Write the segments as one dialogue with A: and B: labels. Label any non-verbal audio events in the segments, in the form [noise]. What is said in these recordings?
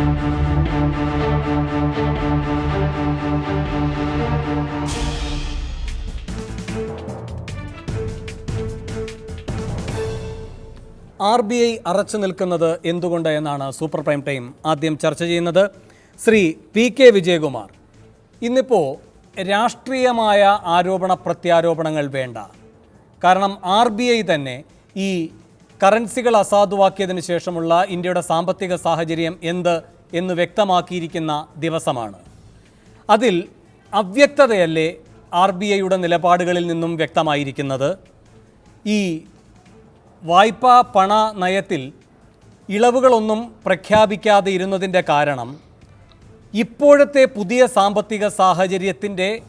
A: R B I അറച്ചു നിൽക്കുന്നത് എന്തുകൊണ്ട് എന്നാണ് സൂപ്പർ പ്രൈം ടൈം ആദ്യം ചർച്ച ചെയ്യുന്നത്. ശ്രീ പി കെ വിജയകുമാർ ഇന്നിപ്പോൾ രാഷ്ട്രീയമായ ആരോപണ പ്രത്യാരോപണങ്ങൾ വേണ്ട. കാരണം ആർ ബി ഐ തന്നെ ഈ കറൻസികൾ അസാധുവാക്കിയതിന് ശേഷമുള്ള ഇന്ത്യയുടെ സാമ്പത്തിക സാഹചര്യം എന്ത് എന്ന് വ്യക്തമാക്കിയിരിക്കുന്ന ദിവസമാണ്. അതിൽ അവ്യക്തതയല്ലേ ആർ ബി ഐയുടെ നിലപാടുകളിൽ നിന്നും വ്യക്തമായിരിക്കുന്നത്? ഈ വായ്പാ പണ നയത്തിൽ ഇളവുകളൊന്നും പ്രഖ്യാപിക്കാതെ ഇരുന്നതിന്റെ കാരണം ഇപ്പോഴത്തെ പുതിയ സാമ്പത്തിക സാഹചര്യത്തിന്റെ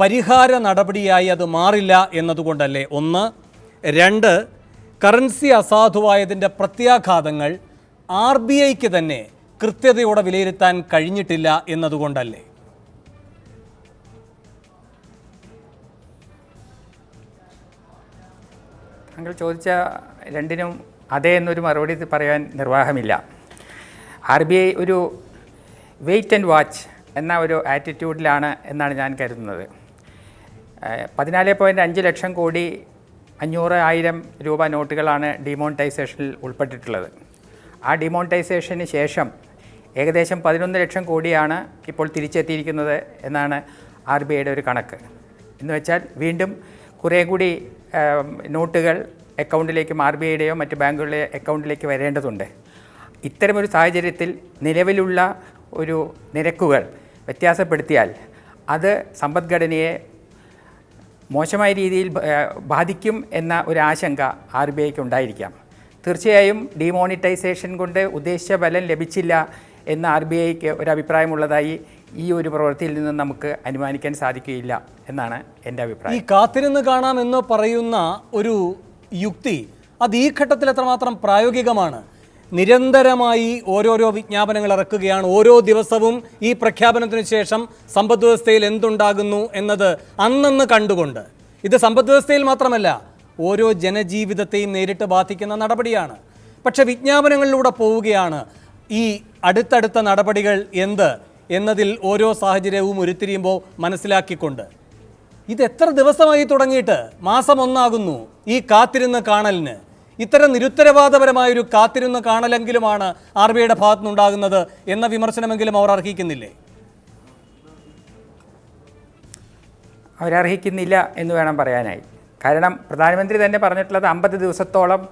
A: പരിഹാര നടപടിയായി അത് മാറില്ല എന്നതുകൊണ്ടല്ലേ? ഒന്ന്. രണ്ട് കറൻസി അസാധുവായതിന്റെ പ്രത്യാഘാതങ്ങൾ ആർ ബി ഐക്ക് തന്നെ കൃത്യതയോടെ വിലയിരുത്താൻ കഴിഞ്ഞിട്ടില്ല എന്നതുകൊണ്ടല്ലേ?
B: താങ്കൾ ചോദിച്ച രണ്ടിനും അതേ എന്നൊരു മറുപടി പറയാൻ നിർവാഹമില്ല. ആർ ബി ഐ ഒരു വെയിറ്റ് ആൻഡ് വാച്ച് എന്ന ഒരു ആറ്റിറ്റ്യൂഡിലാണ് എന്നാണ് ഞാൻ കരുതുന്നത്. പതിനാല് പോയിന്റ് അഞ്ച് ലക്ഷം കോടി അഞ്ഞൂറ് ആയിരം രൂപ നോട്ടുകളാണ് ഡിമോണിറ്റൈസേഷനിൽ ഉൾപ്പെട്ടിട്ടുള്ളത്. ആ ഡിമോണിറ്റൈസേഷന് ശേഷം ഏകദേശം പതിനൊന്ന് ലക്ഷം കോടിയാണ് ഇപ്പോൾ തിരിച്ചെത്തിയിരിക്കുന്നത് എന്നാണ് ആർ ബി ഐയുടെ ഒരു കണക്ക്. എന്ന് വെച്ചാൽ വീണ്ടും കുറേ കൂടി നോട്ടുകൾ അക്കൗണ്ടിലേക്കും ആർ ബി ഐയുടെയോ മറ്റ് ബാങ്കുകളുടെ അക്കൗണ്ടിലേക്ക് വരേണ്ടതുണ്ട്. ഇത്തരമൊരു സാഹചര്യത്തിൽ നിലവിലുള്ള ഒരു നിരക്കുകൾ വ്യത്യാസപ്പെടുത്തിയാൽ അത് സമ്പദ്ഘടനയെ മോശമായ രീതിയിൽ ബാധിക്കും എന്ന ഒരു ആശങ്ക ആർ ബി ഐക്ക് ഉണ്ടായിരിക്കാം. തീർച്ചയായും ഡിമോണിറ്റൈസേഷൻ കൊണ്ട് ഉദ്ദേശിച്ച ഫലം ലഭിച്ചില്ല എന്ന ആർ ബി ഐക്ക് ഒരു അഭിപ്രായമുള്ളതായി ഈ ഒരു പ്രവൃത്തിയിൽ നിന്ന് നമുക്ക് അനുമാനിക്കാൻ സാധിക്കുകയില്ല എന്നാണ്
A: എന്റെ
B: അഭിപ്രായം.
A: ഈ കാത്തിരുന്ന് കാണാമെന്ന് പറയുന്ന ഒരു യുക്തി അത് ഈ ഘട്ടത്തിൽ എത്രമാത്രം പ്രായോഗികമാണ്? നിരന്തരമായി ഓരോരോ വിജ്ഞാപനങ്ങൾ ഇറക്കുകയാണ്. ഓരോ ദിവസവും ഈ പ്രഖ്യാപനത്തിന് ശേഷം സമ്പദ് വ്യവസ്ഥയിൽ എന്തുണ്ടാകുന്നു എന്നത് അന്നന്ന് കണ്ടുകൊണ്ട്. ഇത് സമ്പദ് വ്യവസ്ഥയിൽ മാത്രമല്ല ഓരോ ജനജീവിതത്തെയും നേരിട്ട് ബാധിക്കുന്ന നടപടിയാണ്. പക്ഷെ വിജ്ഞാപനങ്ങളിലൂടെ പോവുകയാണ്. ഈ അടുത്തടുത്ത നടപടികൾ എന്ത് എന്നതിൽ ഓരോ സാഹചര്യവും ഉരുത്തിരിയുമ്പോൾ മനസ്സിലാക്കിക്കൊണ്ട്. ഇത് എത്ര ദിവസമായി തുടങ്ങിയിട്ട്? മാസം ഒന്നാകുന്നു. ഈ കാത്തിരുന്ന് കാണലിന്. ഇത്തരം നിരുത്തരവാദപരമായൊരു കാത്തിരുന്ന് കാണലെങ്കിലുമാണ് ആർ ബി ഐയുടെ ഭാഗത്തുനിന്നുണ്ടാകുന്നത് എന്ന വിമർശനമെങ്കിലും അവർ അർഹിക്കുന്നില്ലേ?
B: അവരർഹിക്കുന്നില്ല എന്ന് വേണം പറയാനായി. കാരണം പ്രധാനമന്ത്രി തന്നെ പറഞ്ഞിട്ടുള്ളത് അമ്പത് ദിവസത്തോളം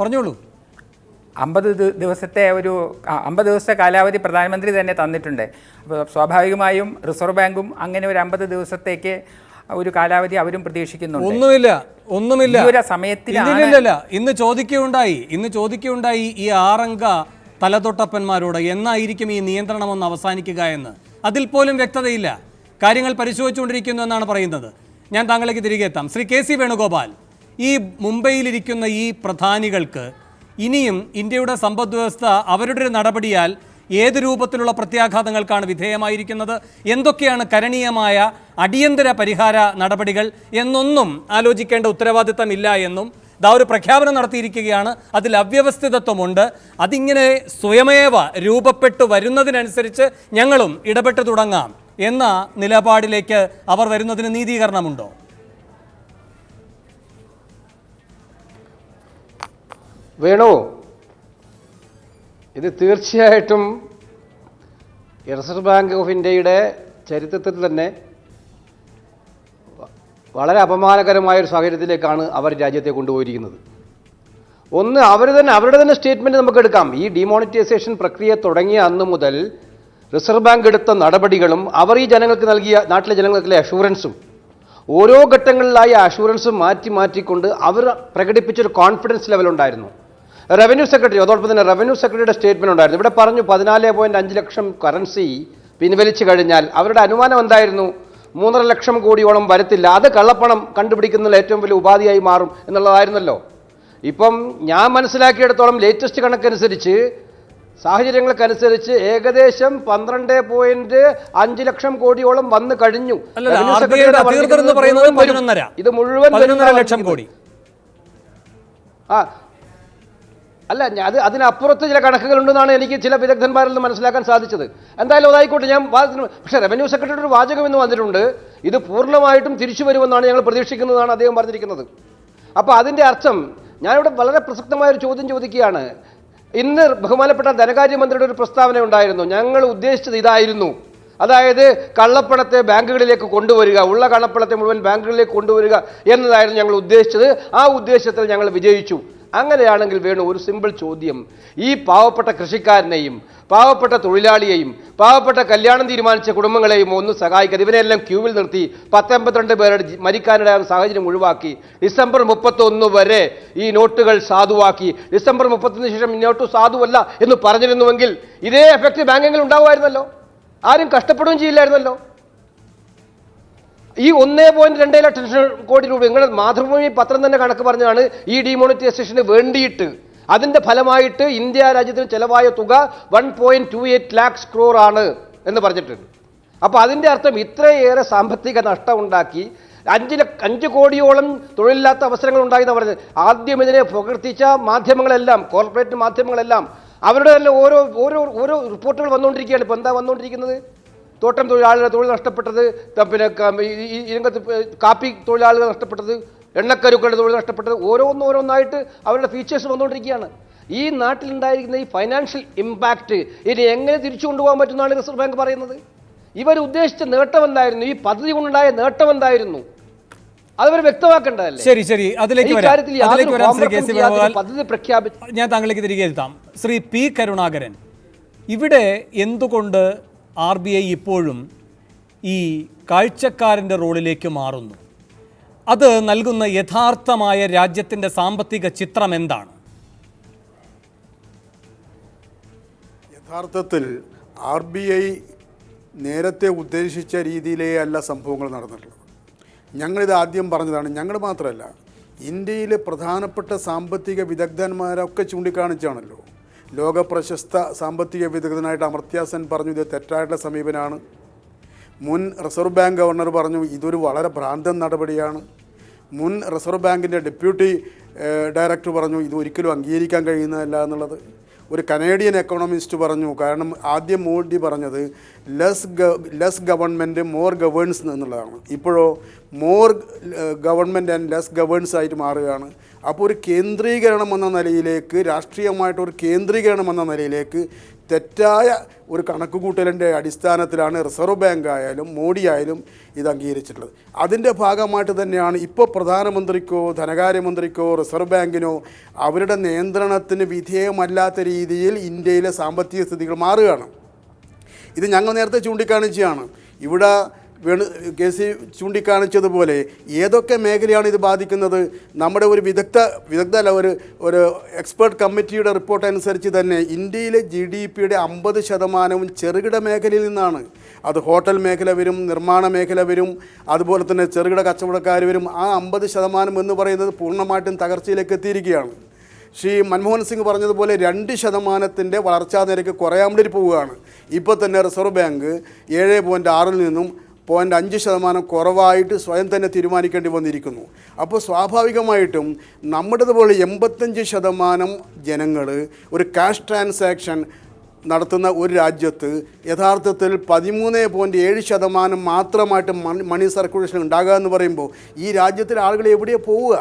A: പറഞ്ഞോളൂ.
B: അമ്പത് ദിവസത്തെ ഒരു അമ്പത് ദിവസത്തെ കാലാവധി പ്രധാനമന്ത്രി തന്നെ തന്നിട്ടുണ്ട്. അപ്പോൾ സ്വാഭാവികമായും റിസർവ് ബാങ്കും അങ്ങനെ ഒരു അമ്പത് ദിവസത്തേക്ക് ഒരു കാലാവധി അവരും പ്രതീക്ഷിക്കുന്നുണ്ട്.
A: ഒന്നുമില്ല ഒന്നുമില്ല.
B: സമയത്തില്ല ഒരു
A: ഇന്ന് ചോദിക്കുകയുണ്ടായി ഇന്ന് ചോദിക്കുകയുണ്ടായി ഈ ആറംഗ തലതൊട്ടപ്പന്മാരോട് എന്നായിരിക്കും ഈ നിയന്ത്രണം ഒന്ന് അവസാനിക്കുക എന്ന്. അതിൽ പോലും വ്യക്തതയില്ല. കാര്യങ്ങൾ പരിശോധിച്ചുകൊണ്ടിരിക്കുന്നു എന്നാണ് പറയുന്നത്. ഞാൻ താങ്കളേക്ക് തിരികെ എത്താം. ശ്രീ കെ സി വേണുഗോപാൽ ഈ മുംബൈയിലിരിക്കുന്ന ഈ പ്രധാനികൾക്ക് ഇനിയും ഇന്ത്യയുടെ സമ്പദ് വ്യവസ്ഥ അവരുടെ ഒരു നടപടിയാൽ ഏത് രൂപത്തിലുള്ള പ്രത്യാഘാതങ്ങൾക്കാണ് വിധേയമായിരിക്കുന്നത്? എന്തൊക്കെയാണ് കരണീയമായ അടിയന്തര പരിഹാര നടപടികൾ എന്നൊന്നും ആലോചിക്കേണ്ട ഉത്തരവാദിത്തം ഇല്ല എന്നും ദാ ഒരു പ്രഖ്യാപനം നടത്തിയിരിക്കുകയാണ്. അതിൽ അവ്യവസ്ഥിതത്വമുണ്ട്. അതിങ്ങനെ സ്വയമേവ രൂപപ്പെട്ടു വരുന്നതിനനുസരിച്ച് ഞങ്ങളും ഇടപെട്ട് തുടങ്ങാം എന്ന നിലപാടിലേക്ക് അവർ വരുന്നതിന് നീതീകരണമുണ്ടോ?
C: വേണു ഇത് തീർച്ചയായിട്ടും റിസർവ് ബാങ്ക് ഓഫ് ഇന്ത്യയുടെ ചരിത്രത്തിൽ തന്നെ വളരെ അപമാനകരമായ ഒരു സാഹചര്യത്തിലേക്കാണ് അവർ രാജ്യത്തെ കൊണ്ടുപോയിരിക്കുന്നത്. ഒന്ന് അവർ തന്നെ അവരുടെ തന്നെ സ്റ്റേറ്റ്മെന്റ് നമുക്ക് എടുക്കാം. ഈ ഡിമോണിറ്റൈസേഷൻ പ്രക്രിയ തുടങ്ങിയ അന്ന് മുതൽ റിസർവ് ബാങ്ക് എടുത്ത നടപടികളും അവർ ഈ ജനങ്ങൾക്ക് നൽകിയ നാട്ടിലെ ജനങ്ങൾക്കുള്ള അഷൂറൻസും ഓരോ ഘട്ടങ്ങളിലായി അഷൂറൻസ് മാറ്റി മാറ്റിക്കൊണ്ട് അവർ പ്രകടിപ്പിച്ചൊരു കോൺഫിഡൻസ് ലെവൽ ഉണ്ടായിരുന്നു റവന്യൂ സെക്രട്ടറി അതോടൊപ്പം തന്നെ റവന്യൂ സെക്രട്ടറിയുടെ സ്റ്റേറ്റ്മെന്റ് ഉണ്ടായിരുന്നു. ഇവിടെ പറഞ്ഞു പതിനാല് പോയിന്റ് അഞ്ച് ലക്ഷം കറൻസി പിൻവലിച്ചു കഴിഞ്ഞാൽ അവരുടെ അനുമാനം എന്തായിരുന്നു? മൂന്നര ലക്ഷം കോടിയോളം വരത്തില്ല. അത് കള്ളപ്പണം കണ്ടുപിടിക്കുന്നതിൽ ഏറ്റവും വലിയ ഉപാധിയായി മാറും എന്നുള്ളതായിരുന്നല്ലോ. ഇപ്പം ഞാൻ മനസ്സിലാക്കിയിടത്തോളം ലേറ്റസ്റ്റ് കണക്കനുസരിച്ച് സാഹചര്യങ്ങൾക്കനുസരിച്ച് ഏകദേശം പന്ത്രണ്ട് പോയിന്റ് അഞ്ച് ലക്ഷം കോടിയോളം വന്നു കഴിഞ്ഞു. ഇത് മുഴുവൻ
A: ലക്ഷം കോടി.
C: ആ അല്ല അത് അതിനപ്പുറത്ത് ചില കണക്കുകളുണ്ടെന്നാണ് എനിക്ക് ചില വിദഗ്ധന്മാരിൽ നിന്ന് മനസ്സിലാക്കാൻ സാധിച്ചത്. എന്തായാലും അതായിക്കോട്ടെ ഞാൻ പക്ഷേ റവന്യൂ സെക്രട്ടറി ഒരു വാചകം എന്ന് വന്നിട്ടുണ്ട്. ഇത് പൂർണമായിട്ടും തിരിച്ചു വരുമെന്നാണ് ഞങ്ങൾ പ്രതീക്ഷിക്കുന്നതാണ് അദ്ദേഹം പറഞ്ഞിരിക്കുന്നത്. അപ്പോൾ അതിന്റെ അർത്ഥം ഞാനിവിടെ വളരെ പ്രസക്തമായ ഒരു ചോദ്യം ചോദിക്കുകയാണ്. ഇന്ന് ബഹുമാനപ്പെട്ട ധനകാര്യമന്ത്രിയുടെ ഒരു പ്രസ്താവന ഉണ്ടായിരുന്നു. ഞങ്ങൾ ഉദ്ദേശിച്ചത് ഇതായിരുന്നു. അതായത് കള്ളപ്പണത്തെ ബാങ്കുകളിലേക്ക് കൊണ്ടുവരിക ഉള്ള കള്ളപ്പണത്തെ മുഴുവൻ ബാങ്കുകളിലേക്ക് കൊണ്ടുവരിക എന്നതായിരുന്നു ഞങ്ങൾ ഉദ്ദേശിച്ചത്. ആ ഉദ്ദേശത്തിൽ ഞങ്ങൾ വിജയിച്ചു. അങ്ങനെയാണെങ്കിൽ വേണു ഒരു സിമ്പിൾ ചോദ്യം. ഈ പാവപ്പെട്ട കൃഷിക്കാരനെയും പാവപ്പെട്ട തൊഴിലാളിയെയും പാവപ്പെട്ട കല്യാണം തീരുമാനിച്ച കുടുംബങ്ങളെയും ഒന്ന് സഹായിക്കാതെ ഇവരെല്ലാം ക്യൂവിൽ നിർത്തി പത്തൊമ്പത്തിരണ്ട് പേരുടെ മരിക്കാനിടയായ സാഹചര്യം ഒഴിവാക്കി. ഡിസംബർ മുപ്പത്തൊന്ന് വരെ ഈ നോട്ടുകൾ സാധുവാക്കി. ഡിസംബർ മുപ്പത്തൊന്നിന് ശേഷം ഈ നോട്ട് സാധുവല്ല എന്ന് പറഞ്ഞിരുന്നുവെങ്കിൽ ഇതേ എഫക്റ്റ് ബാങ്കിങ്ങിൽ ഉണ്ടാവുമായിരുന്നല്ലോ. ആരും കഷ്ടപ്പെടുകയും ചെയ്യില്ലായിരുന്നല്ലോ. ഈ ഒന്നേ പോയിന്റ് രണ്ടേ ലക്ഷം കോടി രൂപ നിങ്ങൾ മാതൃഭൂമി പത്രം തന്നെ കണക്ക് പറഞ്ഞാണ് ഈ ഡിമോണിറ്റൈസേഷന് വേണ്ടിയിട്ട്. അതിന്റെ ഫലമായിട്ട് ഇന്ത്യ രാജ്യത്തിന് ചെലവായ തുക one point two eight lakhs crore ആണ് എന്ന് പറഞ്ഞിട്ടുണ്ട്. അപ്പോൾ അതിന്റെ അർത്ഥം ഇത്രയേറെ സാമ്പത്തിക നഷ്ടം ഉണ്ടാക്കി അഞ്ച് അഞ്ച് കോടിയോളം തൊഴിലില്ലാത്ത അവസരങ്ങൾ ഉണ്ടായെന്ന് പറഞ്ഞത്. ആദ്യം ഇതിനെ പ്രകർത്തിച്ച മാധ്യമങ്ങളെല്ലാം കോർപ്പറേറ്റ് മാധ്യമങ്ങളെല്ലാം അവരുടെ തന്നെ ഓരോ ഓരോ ഓരോ റിപ്പോർട്ടുകൾ വന്നുകൊണ്ടിരിക്കുകയാണ് ഇപ്പോൾ എന്താ വന്നുകൊണ്ടിരിക്കുന്നത് തോട്ടം തൊഴിലാളികളുടെ തൊഴിൽ നഷ്ടപ്പെട്ടത് പിന്നെ ഈ- രംഗത്ത് കാപ്പി തൊഴിലാളികൾ നഷ്ടപ്പെട്ടത് എണ്ണക്കരുക്കളുടെ തൊഴിൽ നഷ്ടപ്പെട്ടത് ഓരോന്നോരോന്നായിട്ട് അവരുടെ ഫീച്ചേഴ്സ് വന്നുകൊണ്ടിരിക്കുകയാണ്. ഈ നാട്ടിലുണ്ടായിരിക്കുന്ന ഈ ഫൈനാൻഷ്യൽ ഇമ്പാക്റ്റ് ഇനി എങ്ങനെ തിരിച്ചു കൊണ്ടുപോകാൻ പറ്റുമെന്നാണ് റിസർവ് ബാങ്ക് പറയുന്നത്? ഇവർ ഉദ്ദേശിച്ച നേട്ടം എന്തായിരുന്നു? ഈ പദ്ധതി കൊണ്ടുണ്ടായ നേട്ടം എന്തായിരുന്നു? അതവർ വ്യക്തമാക്കേണ്ടതല്ലേ?
A: ശരി ശരി. അതിലേക്ക് വരാം.
C: പദ്ധതി പ്രഖ്യാപിച്ചു
A: ഞാൻ താങ്കളിലേക്ക് തിരികെ എത്താം. ശ്രീ പി. കരുണാകരൻ ഇവിടെ എന്തുകൊണ്ട് ആർ ബി ഐ ഇപ്പോഴും ഈ കാഴ്ചക്കാരന്റെ റോളിലേക്ക് മാറുന്നു. അത് നൽകുന്ന യഥാർത്ഥമായ രാജ്യത്തിന്റെ സാമ്പത്തിക ചിത്രം എന്താണ്?
D: യഥാർത്ഥത്തിൽ ആർ ബി ഐ നേരത്തെ ഉദ്ദേശിച്ച രീതിയിലേ അല്ല സംഭവങ്ങൾ നടന്നിട്ടുള്ളത്. ഞങ്ങളിത് ആദ്യം പറഞ്ഞതാണ് ഞങ്ങൾ മാത്രമല്ല ഇന്ത്യയിലെ പ്രധാനപ്പെട്ട സാമ്പത്തിക വിദഗ്ധന്മാരൊക്കെ ചൂണ്ടിക്കാണിച്ചാണല്ലോ ലോക പ്രശസ്ത സാമ്പത്തിക വിദഗ്ധനായിട്ട് അമർത്യാസൻ സെൻ പറഞ്ഞു ഇത് തെറ്റായിട്ടുള്ള സമീപനമാണ് മുൻ റിസർവ് ബാങ്ക് ഗവർണർ പറഞ്ഞു ഇതൊരു വളരെ ഭ്രാന്തൻ നടപടിയാണ്. മുൻ റിസർവ് ബാങ്കിന്റെ ഡെപ്യൂട്ടി ഡയറക്ടർ പറഞ്ഞു ഇത് ഒരിക്കലും അംഗീകരിക്കാൻ കഴിയുന്നതല്ല എന്നുള്ളത്. ഒരു കനേഡിയൻ എക്കണോമിസ്റ്റ് പറഞ്ഞു കാരണം ആദ്യം മോഡി പറഞ്ഞത് less less government more governance എന്നുള്ളതാണ്. ഇപ്പോഴോ more government and less governance ആയിട്ട് മാറുകയാണ്. അപ്പോൾ ഒരു കേന്ദ്രീകരണം എന്ന നിലയിലേക്ക് രാഷ്ട്രീയമായിട്ട് ഒരു കേന്ദ്രീകരണം എന്ന നിലയിലേക്ക് തെറ്റായ ഒരു കണക്കുകൂട്ടലിന്റെ അടിസ്ഥാനത്തിലാണ് റിസർവ് ബാങ്ക് ആയാലും മോഡി ആയാലും ഇത് അംഗീകരിച്ചിട്ടുള്ളത്. അതിന്റെ ഭാഗമായിട്ട് തന്നെയാണ് ഇപ്പോൾ പ്രധാനമന്ത്രിക്കോ ധനകാര്യമന്ത്രിക്കോ റിസർവ് ബാങ്കിനോ അവരുടെ നിയന്ത്രണത്തിന് വിധേയമല്ലാത്ത രീതിയിൽ ഇന്ത്യയിലെ സാമ്പത്തിക സ്ഥിതികൾ മാറുകയാണ്. ഇത് ഞങ്ങൾ നേരത്തെ ചൂണ്ടിക്കാണിച്ചതാണ്. ഇവിടെ വേണു കെ സി ചൂണ്ടിക്കാണിച്ചതുപോലെ ഏതൊക്കെ മേഖലയാണ് ഇത് ബാധിക്കുന്നത്? നമ്മുടെ ഒരു വിദഗ്ധ വിദഗ്ധ അല്ല ഒരു ഒരു എക്സ്പേർട്ട് കമ്മിറ്റിയുടെ റിപ്പോർട്ട് അനുസരിച്ച് തന്നെ ഇന്ത്യയിലെ ജി ഡി പിയുടെ അമ്പത് ശതമാനവും ചെറുകിട മേഖലയിൽ നിന്നാണ്. അത് ഹോട്ടൽ മേഖല വരും നിർമ്മാണ മേഖല വരും അതുപോലെ തന്നെ ചെറുകിട കച്ചവടക്കാർ വരും. ആ അമ്പത് ശതമാനം എന്ന് പറയുന്നത് പൂർണമായിട്ടും തകർച്ചയിലേക്ക് എത്തിയിരിക്കുകയാണ്. ശ്രീ മൻമോഹൻ സിംഗ് പറഞ്ഞതുപോലെ രണ്ട് ശതമാനത്തിന്റെ വളർച്ചാ നിരക്ക് കുറയാൻ വേണ്ടി പോവുകയാണ്. ഇപ്പോൾ തന്നെ റിസർവ് ബാങ്ക് ഏഴ് പോയിന്റ് ആറിൽ നിന്നും പോയിന്റ് അഞ്ച് ശതമാനം കുറവായിട്ട് സ്വയം തന്നെ തീരുമാനിക്കേണ്ടി വന്നിരിക്കുന്നു. അപ്പോൾ സ്വാഭാവികമായിട്ടും നമ്മുടേതുപോലെ എൺപത്തഞ്ച് ശതമാനം ജനങ്ങൾ ഒരു ക്യാഷ് ട്രാൻസാക്ഷൻ നടത്തുന്ന ഒരു രാജ്യത്ത് യഥാർത്ഥത്തിൽ പതിമൂന്ന് പോയിന്റ് ഏഴ് ശതമാനം മാത്രമായിട്ട് മണി സർക്കുലേഷൻ ഉണ്ടാകുക എന്ന് പറയുമ്പോൾ ഈ രാജ്യത്തിലെ ആളുകൾ എവിടെയാണ് പോവുക?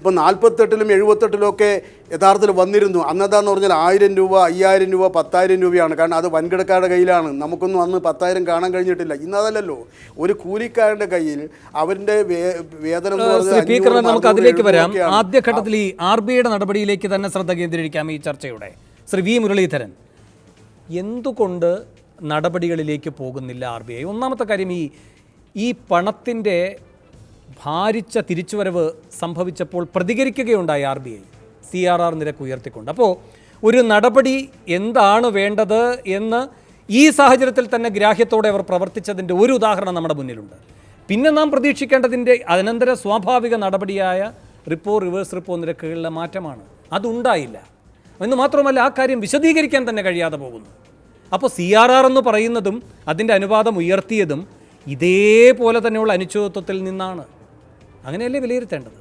D: ഇപ്പോൾ നാൽപ്പത്തെട്ടിലും എഴുപത്തെട്ടിലും ഒക്കെ യഥാർത്ഥത്തിൽ വന്നിരുന്നു. അന്നതാന്ന് പറഞ്ഞാൽ ആയിരം രൂപ അയ്യായിരം രൂപ പത്തായിരം രൂപയാണ്. കാരണം അത് വൻകിടക്കാരുടെ കയ്യിലാണ്. നമുക്കൊന്നും അന്ന് പത്തായിരം കാണാൻ കഴിഞ്ഞിട്ടില്ല. ഇന്നതല്ലല്ലോ ഒരു കൂലിക്കാരന്റെ കയ്യിൽ അവരുടെ വേതനം
A: നമുക്ക് അതിലേക്ക് വരാം. ആദ്യഘട്ടത്തിൽ ഈ ആർ ബി ഐയുടെ നടപടിയിലേക്ക് തന്നെ ശ്രദ്ധ കേന്ദ്രീകരിക്കാം ഈ ചർച്ചയുടെ. ശ്രീ വി മുരളീധരൻ എന്തുകൊണ്ട് നടപടികളിലേക്ക് പോകുന്നില്ല ആർ ബി ഐ? ഒന്നാമത്തെ കാര്യം ഈ ഈ പണത്തിന്റെ ഭാരിച്ച തിരിച്ചുവരവ് സംഭവിച്ചപ്പോൾ പ്രതികരിക്കുകയുണ്ടായി R B I. C R R നിരക്ക് ഉയർത്തിക്കൊണ്ട്. അപ്പോൾ ഒരു നടപടി എന്താണ് വേണ്ടത് എന്ന് ഈ സാഹചര്യത്തിൽ തന്നെ ഗ്രാഹ്യത്തോടെ അവർ പ്രവർത്തിച്ചതിന്റെ ഒരു ഉദാഹരണം നമ്മുടെ മുന്നിലുണ്ട്. പിന്നെ നാം പ്രതീക്ഷിക്കേണ്ടതിന്റെ അനന്തര സ്വാഭാവിക നടപടിയായ റിപ്പോ റിവേഴ്സ് റിപ്പോ നിരക്കുകളിലെ മാറ്റമാണ്. അതുണ്ടായില്ല. എന്ന് മാത്രമല്ല ആ കാര്യം വിശദീകരിക്കാൻ തന്നെ കഴിയാതെ പോകുന്നു. അപ്പോൾ സി ആർ ആർ എന്ന് പറയുന്നതും അതിന്റെ അനുപാതം ഉയർത്തിയതും ഇതേപോലെ തന്നെയുള്ള അനിശ്ചിതത്വത്തിൽ നിന്നാണ്. അങ്ങനെയല്ലേ വിലയിരുത്തേണ്ടത്?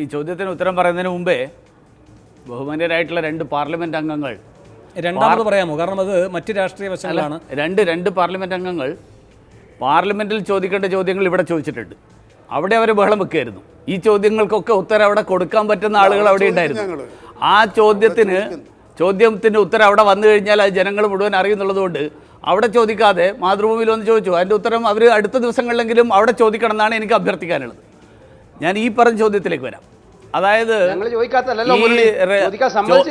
E: ഈ ചോദ്യത്തിന് ഉത്തരം പറയുന്നതിന് മുമ്പേ ബഹുമാന്യരായിട്ടുള്ള രണ്ട് പാർലമെന്റ് അംഗങ്ങൾ
A: രണ്ടാമത് പറയാമോ? കാരണം അത് മറ്റ് രാഷ്ട്രീയ വശങ്ങളാണ്.
E: രണ്ട് രണ്ട് പാർലമെന്റ് അംഗങ്ങൾ പാർലമെന്റിൽ ചോദിക്കേണ്ട ചോദ്യങ്ങൾ ഇവിടെ ചോദിച്ചിട്ടുണ്ട്. അവിടെ അവർ ബഹളം വെക്കുകയായിരുന്നു. ഈ ചോദ്യങ്ങൾക്കൊക്കെ ഉത്തരം അവിടെ കൊടുക്കാൻ പറ്റുന്ന ആളുകൾ അവിടെ ഉണ്ടായിരുന്നു. ആ ചോദ്യത്തിന് ചോദ്യത്തിന്റെ ഉത്തരം അവിടെ വന്നു കഴിഞ്ഞാൽ അത് ജനങ്ങൾ മുഴുവൻ അറിയുന്നുള്ളതുകൊണ്ട് അവിടെ ചോദിക്കാതെ മാതൃഭൂമിയിൽ വന്ന് ചോദിച്ചു. അതിന്റെ ഉത്തരം അവർ അടുത്ത ദിവസങ്ങളിലെങ്കിലും അവിടെ ചോദിക്കണം എന്നാണ് എനിക്ക് അഭ്യർത്ഥിക്കാനുള്ളത്. ഞാൻ ഈ പറഞ്ഞ ചോദ്യത്തിലേക്ക് വരാം. അതായത്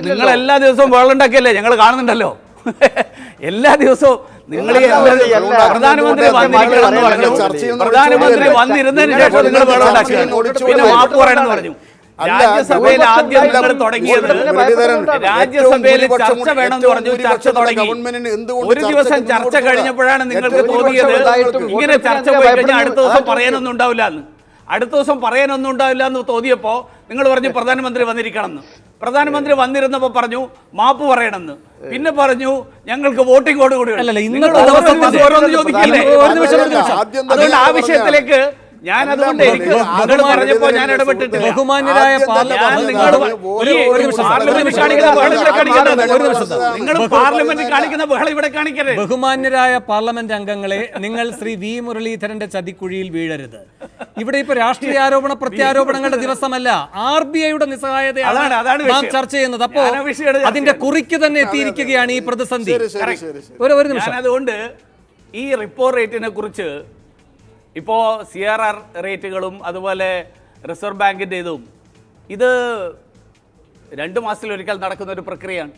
E: നിങ്ങൾ എല്ലാ ദിവസവും വെള്ളം ഉണ്ടാക്കിയല്ലേ ഞങ്ങൾ കാണുന്നുണ്ടല്ലോ. [laughs] എല്ലാ ദിവസവും നിങ്ങൾ പ്രധാനമന്ത്രി വന്നിരിക്കണം പ്രധാനമന്ത്രി. വന്നിരുന്നതിന് ശേഷം നിങ്ങൾ
D: ചർച്ചയൊന്നും
E: പിന്നെ മാപ്പ് പറയണമെന്ന് പറഞ്ഞു. രാജ്യസഭയിൽ ആദ്യം നിങ്ങൾ തുടങ്ങിയത് രാജ്യസഭയിൽ ചർച്ച വേണമെന്ന് പറഞ്ഞു ചർച്ച തുടങ്ങി. ഒരു ദിവസം ചർച്ച കഴിഞ്ഞപ്പോഴാണ് നിങ്ങൾക്ക് തോന്നിയത് ഇങ്ങനെ ചർച്ച പോയി കഴിഞ്ഞാൽ അടുത്ത ദിവസം പറയാനൊന്നും ഉണ്ടാവില്ല എന്ന്. അടുത്ത ദിവസം പറയാനൊന്നും ഉണ്ടാവില്ല എന്ന് തോന്നിയപ്പോൾ നിങ്ങൾ പറഞ്ഞു പ്രധാനമന്ത്രി വന്നിരിക്കണം എന്ന് പ്രധാനമന്ത്രി വന്നിരുന്നപ്പോൾ പറഞ്ഞു മാപ്പ് പറയണമെന്ന്. പിന്നെ പറഞ്ഞു ഞങ്ങൾക്ക് കൂടി.
D: ആദ്യം തന്നെ
E: അതുകൊണ്ട് ആ വിഷയത്തിലേക്ക് ഞാൻ അതുകൊണ്ട് എനിക്ക് നിങ്ങൾ പറഞ്ഞപ്പോൾ ഞാൻ ഇടപെട്ടിട്ടില്ല.
A: ബഹുമാന്യരായ
D: നിങ്ങൾ
A: പാർലമെന്റ്.
E: കാണിക്കുന്ന ബഹളം ഇവിടെ കാണിക്കരുത്.
A: ഒരു നിമിഷം.
E: നിങ്ങൾ പാർലമെന്റിൽ കാണിക്കുന്ന ബഹളം ഇവിടെ കാണിക്കരുത്.
A: ബഹുമാന്യരായ പാർലമെന്റ് അംഗങ്ങളെ നിങ്ങൾ ശ്രീ വി. മുരളീധരന്റെ ചതിക്കുഴിയിൽ വീഴരുത്. ഇവിടെ ഇപ്പൊ രാഷ്ട്രീയ ആരോപണ പ്രത്യാരോപണങ്ങളുടെ ദിവസമല്ല ആർ ബി ഐയുടെ നിസ്സഹായതയാണ് നാം ചർച്ച ചെയ്യുന്നത്. അപ്പോ അതിന്റെ. കുറിക്ക് തന്നെ എത്തിയിരിക്കുകയാണ് ഈ പ്രതിസന്ധി. ഒരു നിമിഷം.
E: ഞാൻ അതുകൊണ്ട് ഈ റിപ്പോ റേറ്റിനെ കുറിച്ച് ഇപ്പോൾ സി ആർ ആർ റേറ്റുകളും അതുപോലെ റിസർവ് ബാങ്കിന്റെ ഇതും ഇത് രണ്ട് മാസത്തിലൊരിക്കൽ നടക്കുന്ന ഒരു പ്രക്രിയയാണ്.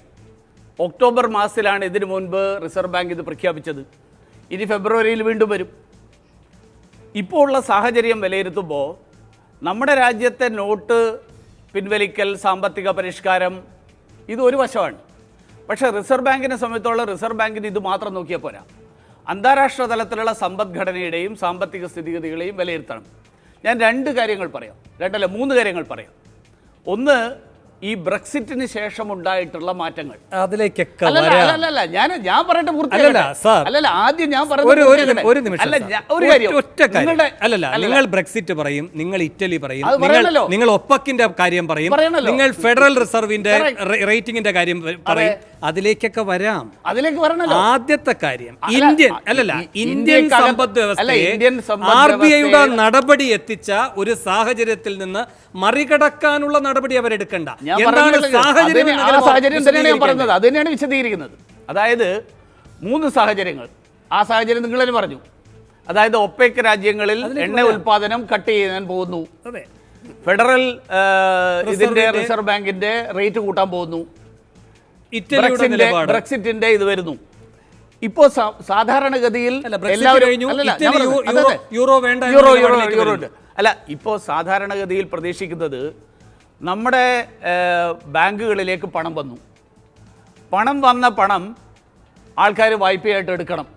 E: ഒക്ടോബർ മാസത്തിലാണ് ഇതിനു മുൻപ് റിസർവ് ബാങ്ക് ഇത് പ്രഖ്യാപിച്ചത്. ഇനി ഫെബ്രുവരിയിൽ വീണ്ടും വരും. ഇപ്പോൾ ഉള്ള സാഹചര്യം വിലയിരുത്തുമ്പോൾ നമ്മുടെ രാജ്യത്തെ നോട്ട് പിൻവലിക്കൽ സാമ്പത്തിക പരിഷ്കാരം ഇത് ഒരു വശമാണ്. പക്ഷേ റിസർവ് ബാങ്കിനെ സംബന്ധിച്ചോളം റിസർവ് ബാങ്കിന് ഇത് മാത്രം നോക്കിയാൽ പോരാ. അന്താരാഷ്ട്ര തലത്തിലുള്ള സമ്പദ്ഘടനയുടെയും സാമ്പത്തിക സ്ഥിതിഗതികളെയും വിലയിരുത്തണം. ഞാൻ രണ്ട് കാര്യങ്ങൾ പറയാം. രണ്ടല്ല മൂന്ന് കാര്യങ്ങൾ പറയാം. ഒന്ന് ഈ ബ്രെക്സിറ്റിന് ശേഷം ഉണ്ടായിട്ടുള്ള മാറ്റങ്ങൾ.
A: അതിലേക്കൊക്കെ
E: അല്ലല്ല, ഞാൻ ഞാൻ പറയട്ടെ
A: അല്ലല്ല,
E: ആദ്യം ഞാൻ പറയുന്നത്
A: ഒരു നിമിഷം അല്ലല്ല, നിങ്ങൾ ബ്രെക്സിറ്റ് പറയും നിങ്ങൾ ഇറ്റലി പറയും നിങ്ങൾ നിങ്ങൾ ഒപ്പക്കിന്റെ കാര്യം പറയും നിങ്ങൾ ഫെഡറൽ റിസർവിന്റെ റേറ്റിംഗിന്റെ കാര്യം പറയും. അതിലേക്കൊക്കെ വരാം.
E: അതിലേക്ക് വരണല്ലോ.
A: ആദ്യത്തെ കാര്യം ഇന്ത്യൻ അല്ലല്ല ഇന്ത്യൻ സമ്പദ് വ്യവസ്ഥയെ ആർ ബി ഐയുടെ നടപടി എത്തിച്ച ഒരു സാഹചര്യത്തിൽ നിന്ന് മറികടക്കാനുള്ള നടപടി അവരെടുക്കണ്ട. എന്താണ് സാഹചര്യം
E: സാഹചര്യം തന്നെയാണ് ഞാൻ? പറഞ്ഞത്. അത് തന്നെയാണ് വിശദീകരിക്കുന്നത്. അതായത് മൂന്ന് സാഹചര്യങ്ങൾ. ആ സാഹചര്യം നിങ്ങൾ തന്നെ പറഞ്ഞു. അതായത് ഒപ്പേക്ക് രാജ്യങ്ങളിൽ എണ്ണ ഉൽപാദനം കട്ട് ചെയ്യാൻ പോകുന്നു.
A: അതെ.
E: ഫെഡറൽ ഇതിന്റെ റിസർവ് ബാങ്കിന്റെ റേറ്റ് കൂട്ടാൻ പോകുന്നു. ബ്രെക്സിന്റെ ബ്രെക്സിറ്റിന്റെ ഇത് വരുന്നു. ഇപ്പോൾ സാധാരണഗതിയിൽ
A: ഇപ്പോ
E: അതെ, അതെ.
A: യൂറോ
E: യൂറോ യൂറോ അല്ല ഇപ്പോൾ സാധാരണഗതിയിൽ പ്രതീക്ഷിക്കുന്നത് നമ്മുടെ ബാങ്കുകളിലേക്ക് പണം വന്നു. പണം വന്ന പണം ആൾക്കാർ വായ്പയായിട്ട് എടുക്കണം.